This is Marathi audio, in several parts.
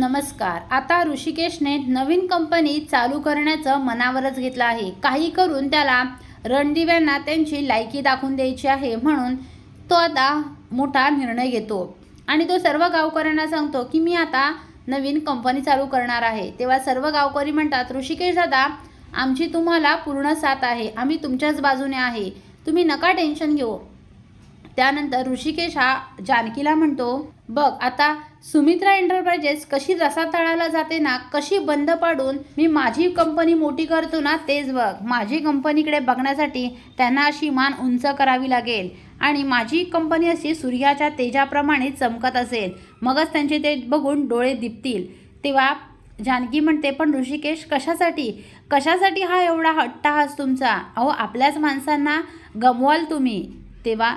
नमस्कार. आता ऋषिकेशने नवीन कंपनी चालू करण्याचं मनावरच घेतलं आहे. काही करून त्याला रणदिव्यांना त्यांची लायकी दाखवून द्यायची आहे म्हणून तो आता मोठा निर्णय घेतो. आणि तो सर्व गावकऱ्यांना सांगतो की मी आता नवीन कंपनी चालू करणार आहे. तेव्हा सर्व गावकरी म्हणतात ऋषिकेश दादा आमची तुम्हाला पूर्ण साथ आहे. आम्ही तुमच्याच बाजूने आहे. तुम्ही नका टेन्शन घेऊ. त्यानंतर ऋषिकेश हा जानकीला म्हणतो बघ आता सुमित्रा एंटरप्राइजेस कशी रसातळाला जाते ना कशी बंद पाडून मी माझी कंपनी मोठी करतो ना तेच बघ. माझी कंपनीकडे बघण्यासाठी त्यांना अशी मान उंच करावी लागेल. आणि माझी कंपनी अशी सूर्याच्या तेजाप्रमाणे चमकत असेल. मगच त्यांचे ते बघून डोळे दिपतील. तेव्हा जानकी म्हणते पण ऋषिकेश कशासाठी? कशासाठी हा एवढा हट्टाहास तुमचा? अहो आपल्याच माणसांना गमवाल तुम्ही. तेव्हा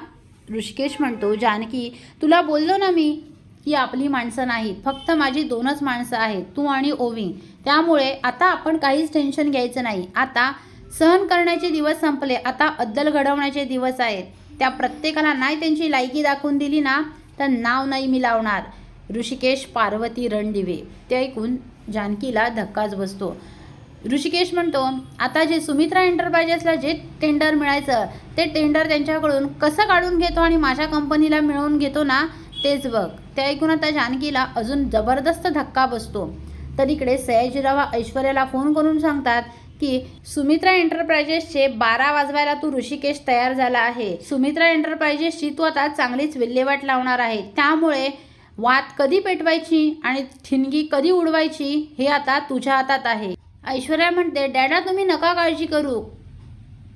ऋषिकेश म्हणतो जानकी तुला बोललो ना मी की आपली माणसं नाहीत फक्त माझी दोनच माणसं आहेत तू आणि ओवी. त्यामुळे आता आपण काहीच टेन्शन घ्यायचं नाही. आता सहन करण्याचे दिवस संपले आता अद्दल घडवण्याचे दिवस आहेत. त्या प्रत्येकाला नाही त्यांची लायकी दाखवून दिली ना तर नाव नाही मी लावणार. ऋषिकेश पार्वती रणदिवे. ते ऐकून जानकीला धक्काच बसतो. ऋषिकेश म्हणतो आता जे सुमित्रा एंटरप्राइजेसला जे टेंडर मिळायचं ते टेंडर त्यांच्याकडून कसं काढून घेतो आणि माझ्या कंपनीला मिळवून घेतो ना तेच बघ. ते ऐकून आता जानकीला अजून जबरदस्त धक्का बसतो. तर इकडे सयाजीराव ऐश्वर्याला फोन करून सांगतात की सुमित्रा एंटरप्राइजेसचे बारा वाजवायला तू ऋषिकेश तयार झाला आहे. सुमित्रा एंटरप्राइजेसची तू आता चांगलीच विल्हेवाट लावणार आहे. त्यामुळे वात कधी पेटवायची आणि ठिणगी कधी उडवायची हे आता तुझ्या हातात आहे. ऐश्वर्या म्हणते डॅडा तुम्ही नका काळजी करू.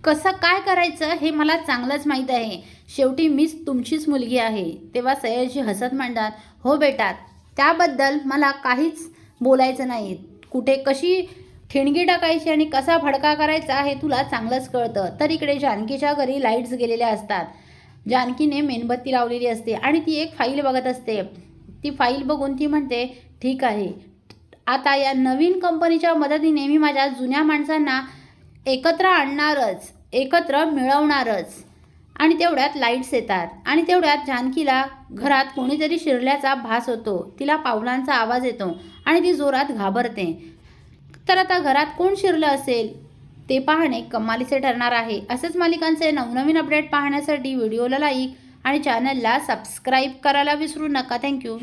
कसं काय करायचं हे मला चांगलंच माहीत आहे. शेवटी मीच तुमचीच मुलगी आहे. तेव्हा सयाजी हसत म्हणतात हो बेटा त्याबद्दल मला काहीच बोलायचं नाही. कुठे कशी ठिणगी टाकायची आणि कसा फडका करायचा हे तुला चांगलंच कळतं. तर इकडे जानकीच्या घरी लाईट्स गेलेल्या असतात. जानकीने मेणबत्ती लावलेली असते आणि ती एक फाईल बघत असते. ती फाईल बघून ती म्हणते ठीक आहे आता या नवीन कंपनीच्या मदतीने मी माझ्या जुन्या माणसांना एकत्र आणणारच एकत्र मिळवणारच. आणि तेवढ्यात लाईट्स येतात. आणि तेवढ्यात जानकीला घरात कोणीतरी शिरल्याचा भास होतो. तिला पावलांचा आवाज येतो आणि ती जोरात घाबरते. तर आता घरात कोण शिरलं असेल? ते पाहणे कमालीचे ठरणार आहे. असेच मालिकांचे नवनवीन अपडेट पाहण्यासाठी व्हिडिओला लाईक आणि चॅनलला सबस्क्राईब करायला विसरू नका. थँक्यू